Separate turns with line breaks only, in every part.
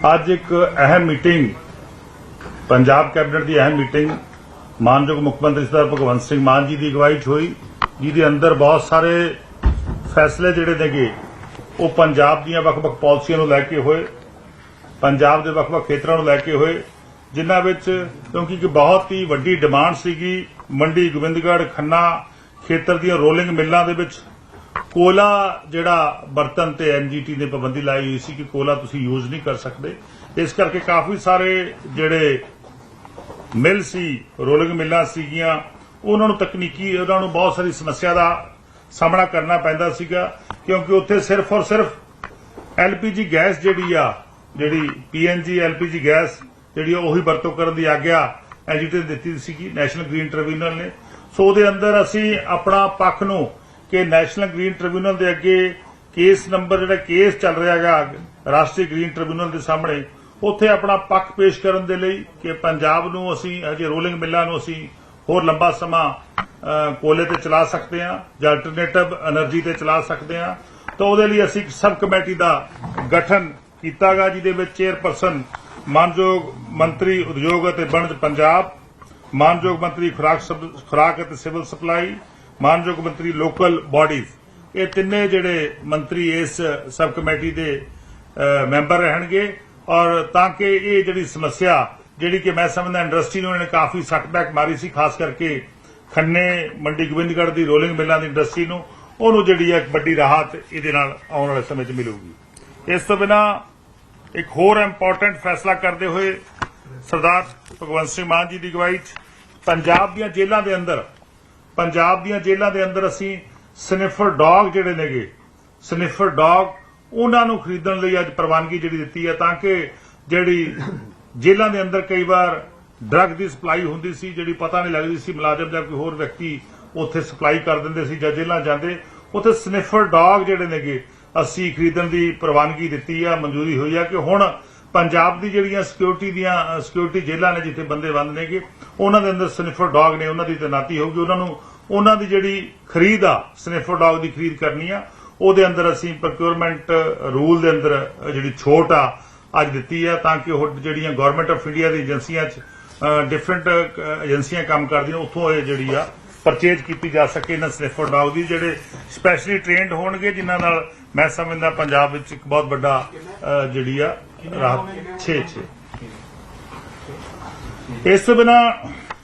ਅੱਜ ਇੱਕ ਅਹਿਮ ਮੀਟਿੰਗ, ਪੰਜਾਬ ਕੈਬਨਿਟ ਦੀ ਅਹਿਮ ਮੀਟਿੰਗ, ਮਾਨਯੋਗ ਮੁੱਖ ਮੰਤਰੀ ਸਰਦਾਰ ਭਗਵੰਤ ਸਿੰਘ ਮਾਨ ਜੀ ਦੀ ਅਗਵਾਈ 'ਚ ਹੋਈ, ਜਿਹਦੇ ਅੰਦਰ ਬਹੁਤ ਸਾਰੇ ਫੈਸਲੇ ਜਿਹੜੇ ਨੇਗੇ, ਉਹ ਪੰਜਾਬ ਦੀਆਂ ਵੱਖ-ਵੱਖ ਪਾਲਿਸੀਆਂ ਨੂੰ ਲੈ ਕੇ ਹੋਏ, ਪੰਜਾਬ ਦੇ ਵੱਖ-ਵੱਖ ਖੇਤਰਾਂ ਨੂੰ ਲੈ ਕੇ ਹੋਏ, ਜਿਨ੍ਹਾਂ ਵਿੱਚ ਕਿਉਂਕਿ ਇੱਕ ਬਹੁਤ ਹੀ ਵੱਡੀ ਡਿਮਾਂਡ ਸੀਗੀ ਮੰਡੀ ਗੋਬਿੰਦਗੜ੍ਹ ਖੰਨਾ ਖੇਤਰ ਦੀਆਂ ਰੋਲਿੰਗ ਮਿੱਲਾਂ ਦੇ ਵਿੱਚ ਕੋਲਾ ਜਿਹੜਾ ਬਰਤਨ ਤੇ ਐਨਜੀਟੀ ਨੇ ਪਾਬੰਦੀ ਲਾਈ ਹੋਈ ਸੀ ਕਿ ਕੋਲਾ ਤੁਸੀਂ ਯੂਜ਼ ਨਹੀਂ ਕਰ ਸਕਦੇ। ਇਸ ਕਰਕੇ ਕਾਫੀ ਸਾਰੇ ਜਿਹੜੇ ਮਿਲ ਸੀ, ਰੋਲਿੰਗ ਮਿੱਲਾਂ ਸੀਗੀਆਂ, ਉਹਨਾਂ ਨੂੰ ਤਕਨੀਕੀ, ਉਹਨਾਂ ਨੂੰ ਬਹੁਤ ਸਾਰੀ ਸਮੱਸਿਆ ਦਾ ਸਾਹਮਣਾ ਕਰਨਾ ਪੈਂਦਾ ਸੀਗਾ, ਕਿਉਂਕਿ ਉੱਥੇ ਸਿਰਫ ਔਰ ਸਿਰਫ ਐਲਪੀਜੀ ਗੈਸ ਜਿਹੜੀ ਆ, ਜਿਹੜੀ ਪੀਐਨਜੀ ਐਲਪੀਜੀ ਗੈਸ ਜਿਹੜੀ ਆ, ਉਹੀ ਵਰਤੋਂ ਕਰਨ ਦੀ ਆਗਿਆ ਐਜੀਟੀ ਨੇ ਦਿੱਤੀ ਸੀਗੀ, ਨੈਸ਼ਨਲ ਗ੍ਰੀਨ ਟ੍ਰਿਬਿਊਨਲ ਨੇ। ਸੋ ਉਹਦੇ ਅੰਦਰ ਅਸੀਂ ਆਪਣਾ ਪੱਖ ਨੂੰ ਕਿ ਨੈਸ਼ਨਲ ਗ੍ਰੀਨ ਟ੍ਰਿਬਿਊਨਲ ਦੇ ਅੱਗੇ ਕੇਸ ਨੰਬਰ ਜਿਹੜਾ ਕੇਸ ਚੱਲ ਰਿਹਾ ਹੈਗਾ, ਰਾਸ਼ਟਰੀ ਗ੍ਰੀਨ ਟ੍ਰਿਬਿਊਨਲ ਦੇ ਸਾਹਮਣੇ, ਉੱਥੇ ਆਪਣਾ ਪੱਖ ਪੇਸ਼ ਕਰਨ ਦੇ ਲਈ ਕਿ ਪੰਜਾਬ ਨੂੰ ਅਸੀਂ ਅਜੇ ਰੋਲਿੰਗ ਮਿੱਲਾਂ ਨੂੰ ਅਸੀਂ ਹੋਰ ਲੰਬਾ ਸਮਾਂ ਕੋਲੇ ਤੇ ਚਲਾ ਸਕਦੇ ਹਾਂ ਜਾਂ ਅਲਟਰਨੇਟਿਵ એનર્ਜੀ ਤੇ ਚਲਾ ਸਕਦੇ ਹਾਂ। ਤਾਂ ਉਹਦੇ ਲਈ ਅਸੀਂ ਸਬ ਕਮੇਟੀ ਦਾ ਗਠਨ ਕੀਤਾਗਾ ਜਿਹਦੇ ਵਿੱਚ ਚੇਅਰਪਰਸਨ ਮਾਨਯੋਗ ਮੰਤਰੀ ਉਦਯੋਗ ਅਤੇ ਬਣਜ ਪੰਜਾਬ, ਮਾਨਯੋਗ ਮੰਤਰੀ ਖੁਰਾਕ ਖੁਰਾਕ ਅਤੇ ਸਿਵਲ ਸਪਲਾਈ ਮਾਨਯੋਗ ਮੰਤਰੀ ਲੋਕਲ ਬਾਡੀਜ਼ ਇਹ ਤਿੰਨੇ ਜਿਹੜੇ ਮੰਤਰੀ ਇਸ ਸਬ ਕਮੇਟੀ ਦੇ ਮੈਂਬਰ ਰਹਿਣਗੇ। ਔਰ ਤਾਂ ਕਿ ਇਹ ਜਿਹੜੀ ਸਮੱਸਿਆ, ਜਿਹੜੀ ਕਿ ਮੈਂ ਸਮਝਦਾ ਇੰਡਸਟਰੀ ਨੂੰ ਇਹਨਾਂ ਨੇ ਕਾਫੀ ਸੱਟਬੈਕ ਮਾਰੀ ਸੀ, ਖਾਸ ਕਰਕੇ ਖੰਨੇ, ਮੰਡੀ ਗੋਬਿੰਦਗੜ੍ਹ ਦੀ ਰੋਲਿੰਗ ਮਿੱਲਾਂ ਦੀ ਇੰਡਸਟਰੀ ਨੂੰ, ਉਹਨੂੰ ਜਿਹੜੀ ਹੈ ਇੱਕ ਵੱਡੀ ਰਾਹਤ ਇਹਦੇ ਨਾਲ ਆਉਣ ਵਾਲੇ ਸਮੇਂ 'ਚ ਮਿਲੂਗੀ। ਇਸ ਤੋਂ ਬਿਨਾ ਇੱਕ ਹੋਰ ਇੰਪੋਰਟੈਂਟ ਫੈਸਲਾ ਕਰਦੇ ਹੋਏ ਸਰਦਾਰ ਭਗਵੰਤ ਸਿੰਘ ਮਾਨ ਜੀ ਦੀ ਅਗਵਾਈ 'ਚ ਪੰਜਾਬ ਦੀਆਂ ਜੇਲ੍ਹਾਂ ਦੇ ਅੰਦਰ ਪੰਜਾਬ ਦੀਆਂ ਜੇਲ੍ਹਾਂ ਦੇ ਅੰਦਰ ਅਸੀਂ ਸਨਿਫਰ ਡੌਗ ਜਿਹੜੇ ਨੇਗੇ, ਸਨਿਫਰ ਡੌਗ, ਉਹਨਾਂ ਨੂੰ ਖਰੀਦਣ ਲਈ ਅੱਜ ਪ੍ਰਵਾਨਗੀ ਜਿਹੜੀ ਦਿੱਤੀ ਹੈ ਤਾਂ ਕਿ ਜਿਹੜੀ ਜੇਲ੍ਹਾਂ ਦੇ ਅੰਦਰ ਕਈ ਵਾਰ ਡਰੱਗ ਦੀ ਸਪਲਾਈ ਹੁੰਦੀ ਸੀ, ਜਿਹੜੀ ਪਤਾ ਨਹੀਂ ਲੱਗਦੀ ਸੀ ਮੁਲਾਜ਼ਮ ਜਾਂ ਕੋਈ ਹੋਰ ਵਿਅਕਤੀ ਉੱਥੇ ਸਪਲਾਈ ਕਰ ਦਿੰਦੇ ਸੀ ਜਾਂ ਜੇਲ੍ਹਾਂ ਜਾਂਦੇ, ਉੱਥੇ ਸਨਿਫਰ ਡੌਗ ਜਿਹੜੇ ਨੇਗੇ, ਅਸੀਂ ਖਰੀਦਣ ਦੀ ਪ੍ਰਵਾਨਗੀ ਦਿੱਤੀ ਆ ਮਨਜ਼ੂਰੀ ਹੋਈ ਆ ਕਿ ਹੁਣ ਪੰਜਾਬ ਦੀ ਜਿਹੜੀਆਂ ਸਿਕਿਉਰਿਟੀ ਦੀਆਂ ਸਿਕਿਉਰਿਟੀ ਜੇਲ੍ਹਾਂ ਨੇ ਜਿੱਥੇ ਬੰਦੇ ਬੰਦ ਨੇਗੇ, ਉਹਨਾਂ ਦੇ ਅੰਦਰ ਸਨਿਫਰ ਡੌਗ ਨੇ, ਉਹਨਾਂ ਦੀ ਤੈਨਾਤੀ ਹੋਊਗੀ। ਉਹਨਾਂ ਨੂੰ, ਉਹਨਾਂ ਦੀ ਜਿਹੜੀ ਖਰੀਦ ਆ, ਸਨਿਫਰ ਡੌਗ ਦੀ ਖਰੀਦ ਕਰਨੀ ਆ, ਉਹਦੇ ਅੰਦਰ ਅਸੀਂ ਪ੍ਰੋਕਿਉਰਮੈਂਟ ਰੂਲ ਦੇ ਅੰਦਰ ਜਿਹੜੀ ਛੋਟ ਆ, ਅੱਜ ਦਿੱਤੀ ਆ, ਤਾਂ ਕਿ ਉਹ ਜਿਹੜੀਆਂ ਗਵਰਨਮੈਂਟ ਆਫ ਇੰਡੀਆ ਦੀ ਏਜੰਸੀਆਂ 'ਚ ਡਿਫਰੈਂਟ ਏਜੰਸੀਆਂ ਕੰਮ ਕਰਦੀਆਂ, ਉੱਥੋਂ ਇਹ ਜਿਹੜੀ ਆ ਪਰਚੇਜ ਕੀਤੀ ਜਾ ਸਕੇ ਇਹਨਾਂ ਸਨਿਫਰ ਡੌਗ ਦੀ, ਜਿਹੜੇ ਸਪੈਸ਼ਲੀ ਟ੍ਰੇਨਡ ਹੋਣਗੇ, ਜਿਨ੍ਹਾਂ ਨਾਲ ਮੈਂ ਸਮਝਦਾ ਪੰਜਾਬ ਵਿੱਚ ਇੱਕ ਬਹੁਤ ਵੱਡਾ ਜਿਹੜੀ ਆ ਰਾਹਤ 6 6 ਇਸ ਤੋਂ ਬਿਨਾ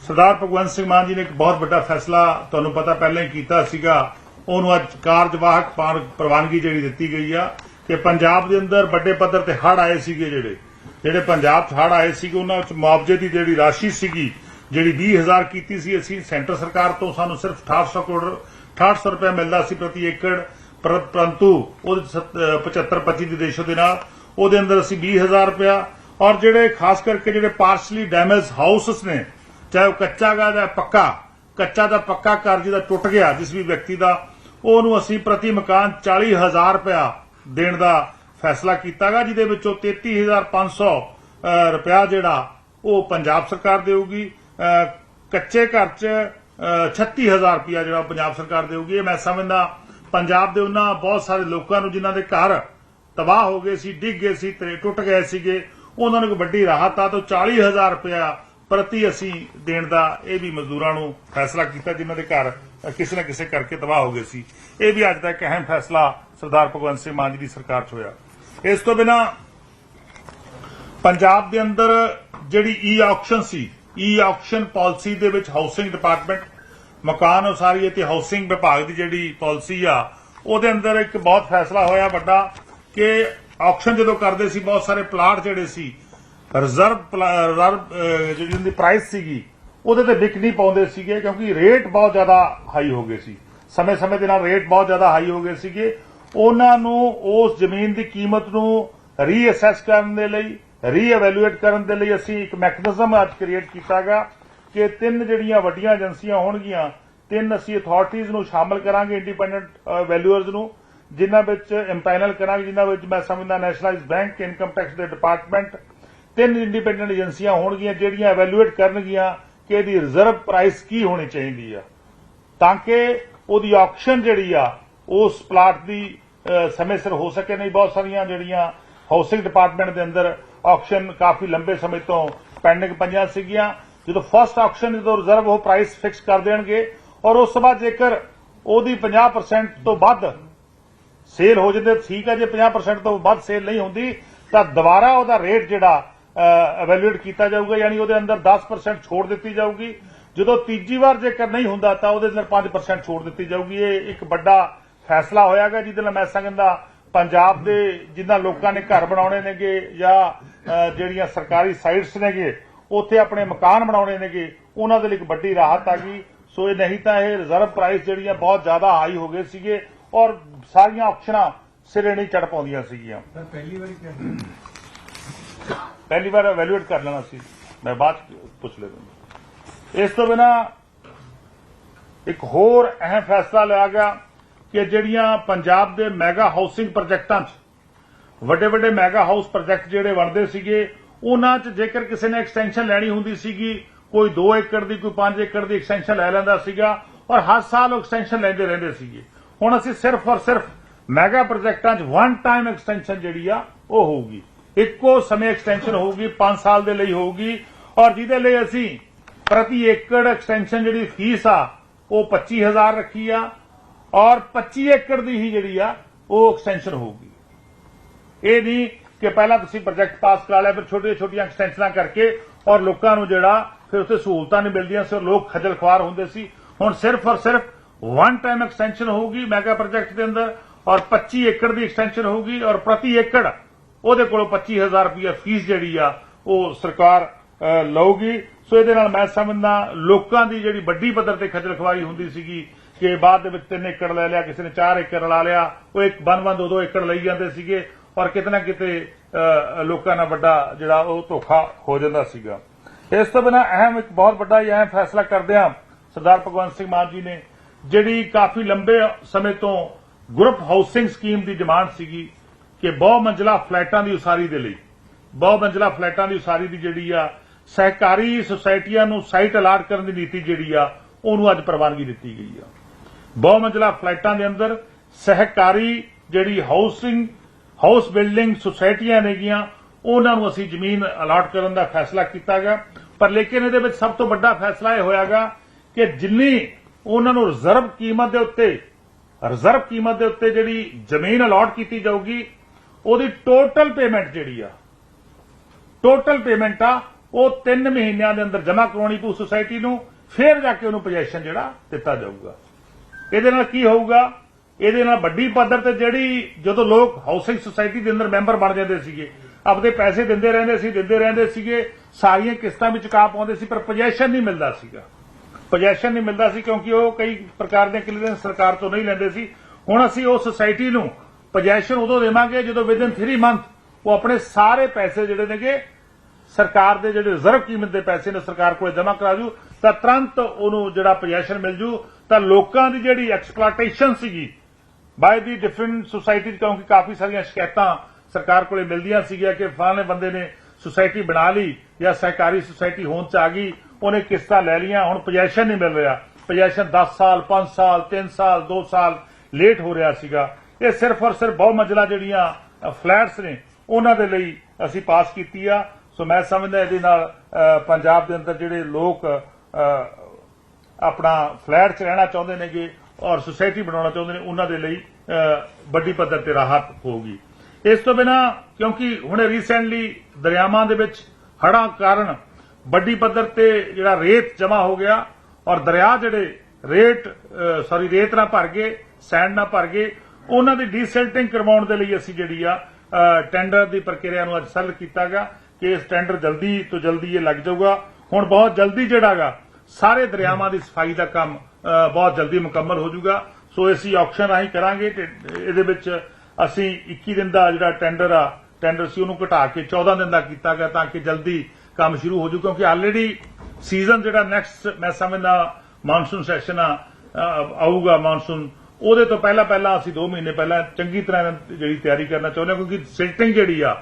ਸਰਦਾਰ ਭਗਵੰਤ ਸਿੰਘ ਮਾਨ ਜੀ ਨੇ ਇੱਕ ਬਹੁਤ ਵੱਡਾ ਫੈਸਲਾ ਤੁਹਾਨੂੰ ਪਤਾ ਪਹਿਲਾਂ ਹੀ ਕੀਤਾ ਸੀਗਾ। ਉਹਨੂੰ ਅੱਜ ਕਾਰਜਵਾਹਕ ਪ੍ਰਵਾਨਗੀ ਜਿਹੜੀ ਦਿੱਤੀ ਗਈ ਆ ਕਿ ਪੰਜਾਬ ਦੇ ਅੰਦਰ ਵੱਡੇ ਪੱਧਰ ਤੇ ਹੜ ਆਏ ਸੀਗੇ ਜਿਹੜੇ। ਜਿਹੜੇ ਪੰਜਾਬ 'ਚ ਹੜ ਆਏ ਸੀਗੇ, ਉਹਨਾਂ ਵਿੱਚ ਮੁਆਵਜ਼ੇ ਦੀ ਜਿਹੜੀ ਰਾਸ਼ੀ ਸੀਗੀ, ਜਿਹੜੀ 20000 ਕੀਤੀ ਸੀ, ਅਸੀਂ ਸੈਂਟਰ ਸਰਕਾਰ ਤੋਂ ਸਾਨੂੰ ਸਿਰਫ 6800 ਕਰੋੜ 6800 ਰੁਪਏ ਮਿਲਦਾ ਸੀ ਪ੍ਰਤੀ ਏਕੜ। ਪਰੰਤੂ ਉਹ 75 25 ਦੀ ਰੇਸ਼ੋ ਦੇ ਨਾਲ ਉਹਦੇ ਅੰਦਰ ਅਸੀਂ 20000 ਰੁਪਇਆ ਔਰ ਜਿਹੜੇ ਖਾਸ ਕਰਕੇ ਜਿਹੜੇ ਪਾਰਸ਼ਲੀ ਡੈਮੇਜ ਹਾਊਸਸ ਨੇ ਚਾਹੇ ਉਹ ਕੱਚਾ ਗਾ ਜਾਂ ਪੱਕਾ ਕੱਚਾ ਦਾ ਪੱਕਾ ਘਰ ਜਿਹਦਾ ਟੁੱਟ ਗਿਆ ਜਿਸ ਵੀ ਵਿਅਕਤੀ ਦਾ ਉਹਨੂੰ ਅਸੀਂ ਪ੍ਰਤੀ ਮਕਾਨ 40000 ਰੁਪਇਆ ਦੇਣ ਦਾ ਫੈਸਲਾ ਕੀਤਾਗਾ ਜਿਹਦੇ ਵਿੱਚੋਂ 33500 ਅ, ਰੁਪਇਆ ਜਿਹੜਾ ਉਹ ਪੰਜਾਬ ਸਰਕਾਰ ਦੇਊਗੀ। ਕੱਚੇ ਘਰ 'ਚ ਅ, 36000 ਰੁਪਇਆ ਜਿਹੜਾ ਪੰਜਾਬ ਸਰਕਾਰ ਦੇਊਗੀ। ਇਹ ਮੈਂ ਸਮਝਦਾ ਪੰਜਾਬ ਦੇ ਉਹਨਾਂ ਬਹੁਤ ਸਾਰੇ ਲੋਕਾਂ ਨੂੰ ਜਿਨ੍ਹਾਂ ਦੇ ਘਰ ਤਬਾਹ ਹੋ ਗਏ ਸੀ, ਡਿੱਗ ਗਏ ਸੀ ਤੇ ਟੁੱਟ ਗਏ ਸੀਗੇ। ਉਹਨਾਂ ਨੂੰ ਵੱਡੀ ਰਾਹਤ ਆ ਤੋਂ 40000 ਰੁਪਇਆ ਪ੍ਰਤੀ ਅਸੀਂ ਦੇਣ ਦਾ ਇਹ ਵੀ ਮਜ਼ਦੂਰਾਂ ਨੂੰ ਫੈਸਲਾ ਕੀਤਾ, ਜਿਨ੍ਹਾਂ ਦੇ ਘਰ ਕਿਸੇ ਨਾ ਕਿਸੇ ਕਰਕੇ ਤਬਾਹ ਹੋ ਗਏ ਸੀ। ਇਹ ਵੀ ਅੱਜ ਦਾ ਇੱਕ ਅਹਿਮ ਫੈਸਲਾ ਸਰਦਾਰ ਭਗਵੰਤ ਸਿੰਘ ਮਾਨ ਜੀ ਦੀ ਸਰਕਾਰ 'ਚ ਹੋਇਆ। ਇਸ ਤੋਂ ਬਿਨਾ ਪੰਜਾਬ ਦੇ ਅੰਦਰ ਜਿਹੜੀ ਈ ਆਕਸ਼ਨ ਸੀ ਈ ਆਕਸ਼ਨ ਪਾਲਿਸੀ ਦੇ ਵਿੱਚ ਹਾਊਸਿੰਗ ਡਿਪਾਰਟਮੈਂਟ ਮਕਾਨ ਉਸਾਰੀ ਅਤੇ ਹਾਊਸਿੰਗ ਵਿਭਾਗ ਦੀ ਜਿਹੜੀ ਪਾਲਿਸੀ ਆ, ਉਹਦੇ ਅੰਦਰ ਇੱਕ ਬਹੁਤ ਫੈਸਲਾ ਹੋਇਆ ਵੱਡਾ। ਕਿ ਆਕਸ਼ਨ ਜਦੋਂ ਕਰਦੇ ਸੀ, ਬਹੁਤ ਸਾਰੇ ਪਲਾਟ ਜਿਹੜੇ ਸੀ ਰਿਜ਼ਰਵ ਰਿਜ਼ਰਵ ਜਿਹੜੀ ਦੀ ਪ੍ਰਾਈਸ ਸੀਗੀ, ਉਹਦੇ ਤੇ ਵਿਕ ਨਹੀਂ ਪਾਉਂਦੇ ਸੀਗੇ ਕਿਉਂਕਿ ਰੇਟ ਬਹੁਤ ਜ਼ਿਆਦਾ ਹਾਈ ਹੋ ਗਏ ਸੀ। ਸਮੇਂ-ਸਮੇਂ ਦੇ ਨਾਲ ਰੇਟ ਬਹੁਤ ਜ਼ਿਆਦਾ ਹਾਈ ਹੋ ਗਏ ਸੀਗੇ। ਉਹਨਾਂ ਨੂੰ ਉਸ ਜ਼ਮੀਨ ਦੀ ਕੀਮਤ ਨੂੰ ਰੀਅਸੈਸ ਕਰਨ ਦੇ ਲਈ ਰੀਐਵੈਲੂਏਟ ਕਰਨ ਦੇ ਲਈ ਅਸੀਂ ਇੱਕ ਮੈਕੈਨਿਜ਼ਮ ਅੱਜ ਕ੍ਰੀਏਟ ਕੀਤਾਗਾ ਕਿ ਤਿੰਨ ਜਿਹੜੀਆਂ ਵੱਡੀਆਂ ਏਜੰਸੀਆਂ ਹੋਣਗੀਆਂ, ਤਿੰਨ ਅਸੀਂ ਅਥਾਰਟੀਆਂ ਨੂੰ ਸ਼ਾਮਲ ਕਰਾਂਗੇ ਇੰਡੀਪੈਂਡੈਂਟ ਵੈਲਿਊਅਰਸ ਨੂੰ। ਜਿਨ੍ਹਾਂ ਵਿੱਚ ਇੰਪੈਨਲ ਕਰਾਂਗੇ, ਜਿਨ੍ਹਾਂ ਵਿੱਚ ਮੈਂ ਸਮਝਦਾ ਨੈਸ਼ਨਲਾਈਜ਼ਡ ਬੈਂਕ ਇਨਕਮ ਟੈਕਸ ਦੇ ਡਿਪਾਰਟਮੈਂਟ ਤਿੰਨ ਇੰਡੀਪੈਂਡੈਂਟ ਏਜੰਸੀਆਂ ਹੋਣਗੀਆਂ, ਜਿਹੜੀਆਂ ਐਵੈਲੂਏਟ ਕਰਨਗੀਆਂ ਕਿ ਇਹਦੀ ਰਿਜ਼ਰਵ ਪ੍ਰਾਈਸ ਕੀ ਹੋਣੀ ਚਾਹੀਦੀ ਆ। ਤਾਂ ਕਿ ਉਹਦੀ ਆਕਸ਼ਨ ਜਿਹੜੀ ਆ, ਉਸ ਪਲਾਟ ਦੀ ਸਮੇਂ ਸਿਰ ਹੋ ਸਕੇ। ਨਹੀਂ, ਬਹੁਤ ਸਾਰੀਆਂ ਜਿਹੜੀਆਂ ਹਾਊਸਿੰਗ ਡਿਪਾਰਟਮੈਂਟ ਦੇ ਅੰਦਰ ਆਕਸ਼ਨ ਕਾਫੀ ਲੰਬੇ ਸਮੇਂ ਤੋਂ ਪੈਂਡਿੰਗ ਪਈਆਂ ਸੀਗੀਆਂ। ਜਦੋਂ ਫਰਸਟ ਆਕਸ਼ਨ ਜਦੋਂ ਰਿਜ਼ਰਵ ਉਹ ਪ੍ਰਾਈਸ ਫਿਕਸ ਕਰ ਦੇਣਗੇ ਔਰ ਉਸ ਤੋਂ ਬਾਅਦ ਜੇਕਰ ਉਹਦੀ 50% ਤੋਂ ਵੱਧ ਸੇਲ ਹੋ ਜਾਂਦੇ, ਠੀਕ ਹੈ, ਜੇ 50% ਤੋਂ ਵੱਧ ਸੇਲ ਨਹੀਂ ਹੁੰਦੀ, ਤਾਂ ਦੁਬਾਰਾ ਉਹਦਾ ਰੇਟ ਜਿਹੜਾ ਐਵੈਲੂਏਟ ਕੀਤਾ ਜਾਊਗਾ, ਯਾਨੀ ਉਹਦੇ ਅੰਦਰ 10% ਛੋੜ ਦਿੱਤੀ ਜਾਊਗੀ। ਜਦੋਂ ਤੀਜੀ ਵਾਰ ਜੇਕਰ ਨਹੀਂ ਹੁੰਦਾ, ਤਾਂ ਉਹਦੇ ਅੰਦਰ 5% ਛੋੜ ਦਿੱਤੀ ਜਾਊਗੀ। ਇਹ ਇੱਕ ਵੱਡਾ ਫੈਸਲਾ ਹੋਇਆਗਾ, ਜਿਹਦੇ ਨਾਲ ਮੈਂ ਸਮਝਦਾ ਪੰਜਾਬ ਦੇ ਜਿਨ੍ਹਾਂ ਲੋਕਾਂ ਨੇ ਘਰ ਬਣਾਉਣੇ ਨੇਗੇ, ਜਾਂ ਜਿਹੜੀਆਂ ਸਰਕਾਰੀ ਸਾਈਟਸ ਨੇਗੇ, ਉੱਥੇ ਆਪਣੇ ਮਕਾਨ ਬਣਾਉਣੇ ਨੇਗੇ, ਉਹਨਾਂ ਦੇ ਲਈ ਇੱਕ ਵੱਡੀ ਰਾਹਤ ਆ ਗਈ। ਸੋ ਇਹ ਨਹੀਂ ਤਾਂ ਇਹ ਰਿਜ਼ਰਵ ਪ੍ਰਾਈਸ ਜਿਹੜੀਆਂ ਬਹੁਤ ਜ਼ਿਆਦਾ ਹਾਈ ਹੋ ਗਏ ਸੀਗੇ ਔਰ ਸਾਰੀਆਂ ਆਪਸ਼ਨਾਂ ਸਿਰੇ ਨਹੀਂ ਚੜ ਪਾਉਂਦੀਆਂ ਸੀਗੀਆਂ।
ਸਰ ਪਹਿਲੀ ਵਾਰੀ ਕਿਹਾ।
ਪਹਿਲੀ ਵਾਰ ਐਵੈਲੂਏਟ ਕਰ ਲੈਣਾ ਸੀ। ਮੈਂ ਬਾਅਦ ਪੁੱਛ ਲੈਂਦਾ। ਇਸ ਤੋਂ ਬਿਨਾ ਇੱਕ ਹੋਰ ਅਹਿਮ ਫੈਸਲਾ ਲਿਆ ਗਿਆ ਕਿ ਜਿਹੜੀਆਂ ਪੰਜਾਬ ਦੇ ਮੈਗਾ ਹਾਊਸਿੰਗ ਪ੍ਰੋਜੈਕਟਾਂ 'ਚ ਵੱਡੇ ਵੱਡੇ ਮੈਗਾ ਹਾਊਸ ਪ੍ਰੋਜੈਕਟ ਜਿਹੜੇ ਬਣਦੇ ਸੀਗੇ ਉਹਨਾਂ 'ਚ ਜੇਕਰ ਕਿਸੇ ਨੇ ਐਕਸਟੈਂਸ਼ਨ ਲੈਣੀ ਹੁੰਦੀ ਸੀਗੀ ਕੋਈ 2 ਏਕੜ ਦੀ ਕੋਈ 5 ਏਕੜ ਦੀ ਐਕਸਟੈਂਸ਼ਨ ਲੈ ਲੈਂਦਾ ਸੀਗਾ ਔਰ ਹਰ ਸਾਲ ਉਹ ਐਕਸਟੈਂਸ਼ਨ ਲੈਂਦੇ ਰਹਿੰਦੇ ਸੀਗੇ। ਹੁਣ ਅਸੀਂ ਸਿਰਫ ਔਰ ਸਿਰਫ ਮੈਗਾ ਪ੍ਰੋਜੈਕਟਾਂ 'ਚ ਵਨ ਟਾਈਮ ਐਕਸਟੈਂਸ਼ਨ ਜਿਹੜੀ ਆ, ਉਹ ਹੋਊਗੀ। ਇੱਕੋ ਸਮੇਂ ਐਕਸਟੈਂਸ਼ਨ ਹੋਊਗੀ 5 ਸਾਲ ਦੇ ਲਈ ਹੋਊਗੀ ਔਰ ਜਿਹਦੇ ਲਈ ਅਸੀਂ ਪ੍ਰਤੀ ਏਕੜ ਐਕਸਟੈਂਸ਼ਨ ਜਿਹੜੀ ਫੀਸ ਆ, ਉਹ 25000 ਰੱਖੀ ਆ ਔਰ 25 ਏਕੜ ਦੀ ਹੀ ਜਿਹੜੀ ਆ, ਉਹ ਐਕਸਟੈਂਸ਼ਨ ਹੋਊਗੀ। ਇਹ ਨਹੀਂ ਕਿ ਪਹਿਲਾਂ ਤੁਸੀਂ ਪ੍ਰੋਜੈਕਟ ਪਾਸ ਕਰਾ ਲਿਆ, ਫਿਰ ਛੋਟੀਆਂ ਛੋਟੀਆਂ ਐਕਸਟੈਂਸ਼ਨਾਂ ਕਰਕੇ ਔਰ ਲੋਕਾਂ ਨੂੰ ਜਿਹੜਾ, ਫਿਰ ਉੱਥੇ ਸਹੂਲਤਾਂ ਨਹੀਂ ਮਿਲਦੀਆਂ ਸੀ ਔਰ ਲੋਕ ਖੱਜਲ ਖੁਆਰ ਹੁੰਦੇ ਸੀ। ਹੁਣ ਸਿਰਫ ਔਰ ਸਿਰਫ ਵਨ ਟਾਈਮ ਐਕਸਟੈਂਸ਼ਨ ਹੋਊਗੀ ਮੈਗਾ ਪ੍ਰੋਜੈਕਟ ਦੇ ਅੰਦਰ ਔਰ 25 ਏਕੜ ਦੀ ਐਕਸਟੈਂਸ਼ਨ ਹੋਊਗੀ ਔਰ ਪ੍ਰਤੀ ਏਕੜ ਉਹਦੇ ਕੋਲੋਂ 25000 ਰੁਪਏ ਫੀਸ ਜਿਹੜੀ ਆ ਉਹ ਸਰਕਾਰ ਲਊਗੀ। ਸੋ ਇਹਦੇ ਨਾਲ ਮੈਂ ਸਮਝਦਾ ਲੋਕਾਂ ਦੀ ਜਿਹੜੀ ਵੱਡੀ ਪੱਧਰ ਤੇ ਖੱਜਲ ਖੁਆਰੀ ਹੁੰਦੀ ਸੀਗੀ ਕਿ ਬਾਅਦ ਦੇ ਵਿੱਚ 3 ਏਕੜ ਲੈ ਲਿਆ, ਕਿਸੇ ਨੇ 4 ਏਕੜ ਲਾ ਲਿਆ, ਉਹ ਇੱਕ ਬਨ ਬਨ ਦੋ ਦੋ ਏਕੜ ਲਈ ਜਾਂਦੇ ਸੀਗੇ ਔਰ ਕਿਤੇ ਨਾ ਕਿਤੇ ਲੋਕਾਂ ਨਾਲ ਵੱਡਾ ਜਿਹੜਾ ਉਹ ਧੋਖਾ ਹੋ ਜਾਂਦਾ ਸੀਗਾ। ਇਸ ਤੋਂ ਬਿਨਾ ਅਹਿਮ ਇੱਕ ਬਹੁਤ ਵੱਡਾ ਇਹ ਅਹਿਮ ਫੈਸਲਾ ਕਰਦਿਆਂ ਸਰਦਾਰ ਭਗਵੰਤ ਸਿੰਘ ਮਾਨ ਜੀ ਨੇ ਜਿਹੜੀ ਕਾਫੀ ਲੰਬੇ ਸਮੇਂ ਤੋਂ ਗਰੁੱਪ ਹਾਊਸਿੰਗ ਸਕੀਮ ਦੀ ਡਿਮਾਂਡ ਸੀਗੀ ਕਿ ਬਹੁ ਮੰਜ਼ਲਾ ਫਲੈਟਾਂ ਦੀ ਉਸਾਰੀ ਦੇ ਲਈ, ਬਹੁ ਮੰਜ਼ਲਾ ਫਲੈਟਾਂ ਦੀ ਉਸਾਰੀ ਦੀ ਜਿਹੜੀ ਆ, ਸਹਿਕਾਰੀ ਸੁਸਾਇਟੀਆਂ ਨੂੰ ਸਾਈਟ ਅਲਾਟ ਕਰਨ ਦੀ ਨੀਤੀ ਜਿਹੜੀ ਆ, ਉਹਨੂੰ ਅੱਜ ਪ੍ਰਵਾਨਗੀ ਦਿੱਤੀ ਗਈ ਆ। ਬਹੁ ਮੰਜ਼ਲਾ ਫਲੈਟਾਂ ਦੇ ਅੰਦਰ ਸਹਿਕਾਰੀ ਜਿਹੜੀ ਹਾਊਸਿੰਗ ਹਾਊਸ ਬਿਲਡਿੰਗ ਸੁਸਾਇਟੀਆਂ ਨੇਗੀਆਂ, ਉਹਨਾਂ ਨੂੰ ਅਸੀਂ ਜ਼ਮੀਨ ਅਲਾਟ ਕਰਨ ਦਾ ਫੈਸਲਾ ਕੀਤਾ ਗਿਆ ਪਰ ਲੇਕਿਨ ਇਹਦੇ ਵਿੱਚ ਸਭ ਤੋਂ ਵੱਡਾ ਫੈਸਲਾ ਇਹ ਹੋਇਆਗਾ ਕਿ ਜਿੰਨੀ ਉਹਨਾਂ ਨੂੰ ਰਿਜ਼ਰਵ ਕੀਮਤ ਦੇ ਉੱਤੇ, ਰਿਜ਼ਰਵ ਕੀਮਤ ਦੇ ਉੱਤੇ ਜਿਹੜੀ ਜ਼ਮੀਨ ਅਲਾਟ ਕੀਤੀ ਜਾਊਗੀ, ਉਹਦੀ ਟੋਟਲ ਪੇਮੈਂਟ ਜਿਹੜੀ ਆ ਟੋਟਲ ਪੇਮੈਂਟ ਆ, ਉਹ 3 ਮਹੀਨਿਆਂ ਦੇ ਅੰਦਰ ਜਮ੍ਹਾਂ ਕਰਾਉਣੀ ਪਊ ਸੁਸਾਇਟੀ ਨੂੰ, ਫੇਰ ਜਾ ਕੇ ਉਹਨੂੰ ਪੋਜੀਸ਼ਨ ਜਿਹੜਾ ਦਿੱਤਾ ਜਾਊਗਾ। ਇਹਦੇ ਨਾਲ ਕੀ ਹੋਊਗਾ? ਇਹਦੇ ਨਾਲ ਵੱਡੀ ਪੱਧਰ ਤੇ ਜਿਹੜੀ ਜਦੋਂ ਲੋਕ ਹਾਊਸਿੰਗ ਸੁਸਾਇਟੀ ਦੇ ਅੰਦਰ ਮੈਂਬਰ ਬਣ ਜਾਂਦੇ ਸੀਗੇ, ਆਪਦੇ ਪੈਸੇ ਦਿੰਦੇ ਰਹਿੰਦੇ ਸੀ, ਦਿੰਦੇ ਰਹਿੰਦੇ ਸੀਗੇ, ਸਾਰੀਆਂ ਕਿਸ਼ਤਾਂ ਵੀ ਚੁਕਾ ਪਾਉਂਦੇ ਸੀ, ਪਰ ਪੋਜੀਸ਼ਨ ਨਹੀਂ ਮਿਲਦਾ ਸੀਗਾ। ਪੋਜੀਸ਼ਨ ਨਹੀਂ ਮਿਲਦਾ ਸੀ ਕਿਉਂਕਿ ਉਹ ਕਈ ਪ੍ਰਕਾਰ ਦੇ ਕਲੀਅਰੈਂਸ ਸਰਕਾਰ ਤੋਂ ਨਹੀਂ ਲੈਂਦੇ ਸੀ। ਹੁਣ ਅਸੀਂ ਉਹ ਸੁਸਾਇਟੀ ਨੂੰ ਪੋਜੀਸ਼ਨ ਉਦੋਂ ਦੇਵਾਂਗੇ ਜਦੋਂ ਵਿਦਨ 3 ਮੰਥ ਉਹ ਆਪਣੇ ਸਾਰੇ ਪੈਸੇ ਜਿਹੜੇ ਨੇਗੇ ਸਰਕਾਰ ਦੇ ਜਿਹੜੇ ਰਿਜ਼ਰਵ ਕੀਮਤ ਦੇ ਪੈਸੇ ਨੇ ਸਰਕਾਰ ਕੋਲੇ ਜਮ੍ਹਾਂ ਕਰਾ ਜੂ, ਤਾਂ ਤੁਰੰਤ ਉਹਨੂੰ ਜਿਹੜਾ ਪੋਜੀਸ਼ਨ ਮਿਲ ਜੂ। ਤਾਂ ਲੋਕਾਂ ਦੀ ਜਿਹੜੀ ਐਕਸਪਲੋਇਟੇਸ਼ਨ ਸੀਗੀ ਬਾਈ ਦੀ ਡਿਫਰੈਂਟ ਸੁਸਾਇਟੀ ਕਿਉਂਕਿ ਕਾਫੀ ਸਾਰੀਆਂ ਸ਼ਿਕਾਇਤਾਂ ਸਰਕਾਰ ਕੋਲੇ ਮਿਲਦੀਆਂ ਸੀਗੀਆਂ ਕਿ ਫਲਾਣੇ ਬੰਦੇ ਨੇ ਸੁਸਾਇਟੀ ਬਣਾ ਲਈ ਜਾਂ ਸਹਿਕਾਰੀ ਸੁਸਾਇਟੀ ਹੋਣ ਚ ਆ ਗਈ ਉਹਨੇ ਕਿਸ਼ਤਾਂ ਲੈ ਲਈਆਂ, ਹੁਣ ਪੋਜੀਸ਼ਨ ਨਹੀਂ ਮਿਲ ਰਿਹਾ। ਪੋਜੀਸ਼ਨ 10 ਸਾਲ 5 ਸਾਲ 3 ਸਾਲ 2 ਸਾਲ ਲੇਟ ਹੋ ਰਿਹਾ ਸੀਗਾ। ਇਹ ਸਿਰਫ ਔਰ ਸਿਰਫ ਬਹੁ ਮੰਜ਼ਲਾ ਜਿਹੜੀਆਂ ਫਲੈਟਸ ਨੇ, ਉਹਨਾਂ ਦੇ ਲਈ ਅਸੀਂ ਪਾਸ ਕੀਤੀ ਆ। ਸੋ ਮੈਂ ਸਮਝਦਾ ਇਹਦੇ ਨਾਲ ਪੰਜਾਬ ਦੇ ਅੰਦਰ ਜਿਹੜੇ ਲੋਕ ਆਪਣਾ ਫਲੈਟ 'ਚ ਰਹਿਣਾ ਚਾਹੁੰਦੇ ਨੇਗੇ ਔਰ ਸੁਸਾਇਟੀ ਬਣਾਉਣਾ ਚਾਹੁੰਦੇ ਨੇ, ਉਹਨਾਂ ਦੇ ਲਈ ਵੱਡੀ ਪੱਧਰ ਤੇ ਰਾਹਤ ਹੋਊਗੀ। ਇਸ ਤੋਂ ਬਿਨਾ, ਕਿਉਂਕਿ ਹੁਣੇ ਰੀਸੈਂਟਲੀ ਦਰਿਆਵਾਂ ਦੇ ਵਿੱਚ ਹੜਾਂ ਕਾਰਨ ਵੱਡੀ ਪੱਧਰ ਤੇ ਜਿਹੜਾ ਰੇਤ ਜਮਾ ਹੋ ਗਿਆ ਔਰ ਦਰਿਆ ਜਿਹੜੇ ਰੇਤ ਸੌਰੀ ਰੇਤ ਨਾਲ ਭਰ ਗਏ, ਸੈਂਡ ਨਾਲ ਭਰ ਗਏ, ਉਹਨਾਂ ਦੀ ਡੀਸੈਲਟਿੰਗ ਕਰਵਾਉਣ ਦੇ ਲਈ ਅਸੀਂ ਜਿਹੜੀ ਆ ਟੈਂਡਰ ਦੀ ਪ੍ਰਕਿਰਿਆ ਨੂੰ ਅੱਜ ਸਰਲ ਕੀਤਾ ਗਿਆ ਕਿ ਇਸ ਟੈਂਡਰ ਜਲਦੀ ਤੋਂ ਜਲਦੀ ਇਹ ਲੱਗ ਜਾਊਗਾ। ਹੁਣ ਬਹੁਤ ਜਲਦੀ ਜਿਹੜਾਗਾ ਸਾਰੇ ਦਰਿਆਵਾਂ ਦੀ ਸਫ਼ਾਈ ਦਾ ਕੰਮ ਬਹੁਤ ਜਲਦੀ ਮੁਕੰਮਲ ਹੋ ਜਾਊਗਾ। ਸੋ ਅਸੀਂ ਆਕਸ਼ਨ ਰਾਹੀਂ ਕਰਾਂਗੇ ਇਹਦੇ ਵਿੱਚ ਅਸੀਂ 21 ਦਿਨ ਦਾ ਜਿਹੜਾ ਟੈਂਡਰ ਆ ਟੈਂਡਰ ਸੀ ਉਹਨੂੰ ਘਟਾ ਕੇ 14 ਦਿਨ ਦਾ ਕੀਤਾ ਗਿਆ ਤਾਂ ਕਿ ਜਲਦੀ ਕੰਮ ਸ਼ੁਰੂ ਹੋ ਜਾਊ ਕਿਉਂਕਿ ਆਲਰੇਡੀ ਸੀਜ਼ਨ ਜਿਹੜਾ ਨੈਕਸਟ ਮੈਂ ਸਮਝਦਾ ਮਾਨਸੂਨ ਸੈਸ਼ਨ ਆ ਆਊਗਾ ਮਾਨਸੂਨ ਉਹਦੇ ਤੋਂ ਪਹਿਲਾਂ ਪਹਿਲਾਂ ਅਸੀਂ 2 ਮਹੀਨੇ ਪਹਿਲਾਂ ਚੰਗੀ ਤਰ੍ਹਾਂ ਜਿਹੜੀ ਤਿਆਰੀ ਕਰਨਾ ਚਾਹੁੰਦੇ ਹਾਂ, ਕਿਉਂਕਿ ਸਿਲਟਿੰਗ ਜਿਹੜੀ ਆ,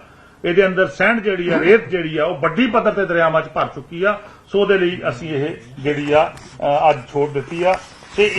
ਇਹਦੇ ਅੰਦਰ ਸੈਂਡ ਜਿਹੜੀ ਆ, ਰੇਤ ਜਿਹੜੀ ਆ, ਉਹ ਵੱਡੀ ਪੱਧਰ ਤੇ ਦਰਿਆਵਾਂ 'ਚ ਭਰ ਚੁੱਕੀ ਆ, ਸੋ ਉਹਦੇ ਲਈ ਅਸੀਂ ਇਹ ਜਿਹੜੀ ਆ ਅੱਜ ਛੋੜ ਦਿੱਤੀ ਆ।